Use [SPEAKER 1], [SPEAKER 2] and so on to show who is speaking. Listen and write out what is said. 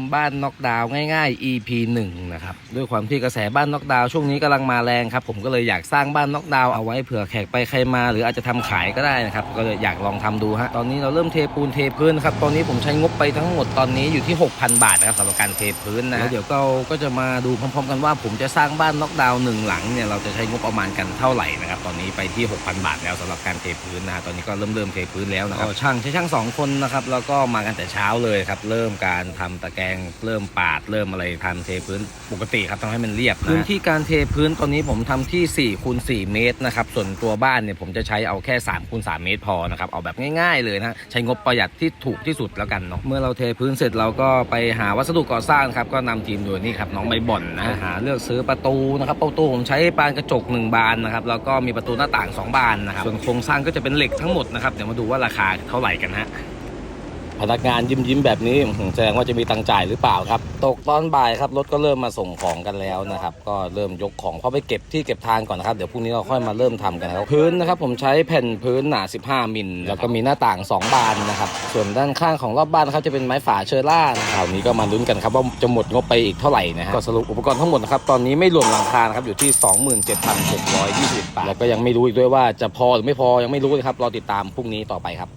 [SPEAKER 1] ำบ้านน็อกดาวน์ง่ายๆ EP 1นะครับด้วยความที่กระแสบ้านน็อกดาวน์ช่วงนี้กำลังมาแรงครับผมก็เลยอยากสร้างบ้านน็อกดาวน์เอาไว้เผื่อแขกไปใครมา หรืออาจจะทำขายก็ได้นะครับก็เลยอยากลองทำดูฮะตอนนี้เราเริ่มเทปูนเทพื้นนะครับตอนนี้ผมใช้งบไปทั้งหมดตอนนี้อยู่ที่ 6,000 บาทนะครับสำหรับการเทพื้นนะแล้วเดี๋ยวเราก็จะมาดูพร้อมๆกันว่าผมจะสร้างบ้านน็อกดาวน์หนึ่งหลังเนี่ยเราจะใช้งบประมาณกันเท่าไหร่นะครับตอนนี้ไปที่ 6,000 บาทแล้วสำหรับการเทพื้นนะฮะตอนนี้ก็เริ่มเริ่มเทพื้นแล้วนะครับก็ช่างใช้ช่างสองคนนะครับแล้วก็มากันแต่เช้าเลยครับเริ่มการทำตะแกงเริ่มปาดเริ่มอะไรทำเทพื้นปกติครับทำให้มันเรียบนะพื้นที่การเทพื้นตอนนี้ผมทำที่4คูณ4เมตรนะครับส่วนตัวบ้านเนี่ยผมจะใช้เอาแค่3คูณ3เมตรพอนะครับเอาแบบง่ายๆเลยนะใช้งบประหยัดที่ถูกที่สุดแล้วกันเนาะเมื่อเราเทพื้นเสร็จเราก็ไปหาวัสดุก่อสร้างครับก็นำทีมโดยนี่ครับน้องใบบ่อนนะหาเลือกซื้อประตูนะครับประตูผมใช้บานกระจกหนึ่งบานนะครับแล้วก็มีประตูหน้าต่างสองบานนะครับส่วนโครงสร้างก็จะเป็นเหล็กทั้งหมดนะครับเดี๋ยวมาดูว่าราคาเท่าไหร่กันฮะ พนักงานยิ้มยิ้มแบบนี้แสดงว่าจะมีตังจ่ายหรือเปล่าครับ ตกตอนบ่ายครับรถก็เริ่มมาส่งของกันแล้วนะครับ ก็เริ่มยกของเข้าไปเก็บที่เก็บทางก่อนนะครับ เดี๋ยวพรุ่งนี้เราค่อยมาเริ่มทำกันนะครับพื้นนะครับ ผมใช้แผ่นพื้นหนา 15 มิลแล้วก็มีหน้าต่าง 2 บานนะครับ ส่วนด้านข้างของรอบบ้านครับจะเป็นไม้ฝาเชอร่าคราวนี้ก็มาลุ้นกันครับว่าจะหมดงบไปอีกเท่าไหร่นะฮะก็สรุปอุปกรณ์ทั้งหมดนะครับตอนนี้ไม่รวมหลังคานะครับอยู่ที่ 27,620บาทแล้วก็ยังไม่รู้อีกด้วยว่าจะพอหรือไม่พอยังไม่รู้เลยครับรอติดตามพรุ่งนี้ต่อไปครับ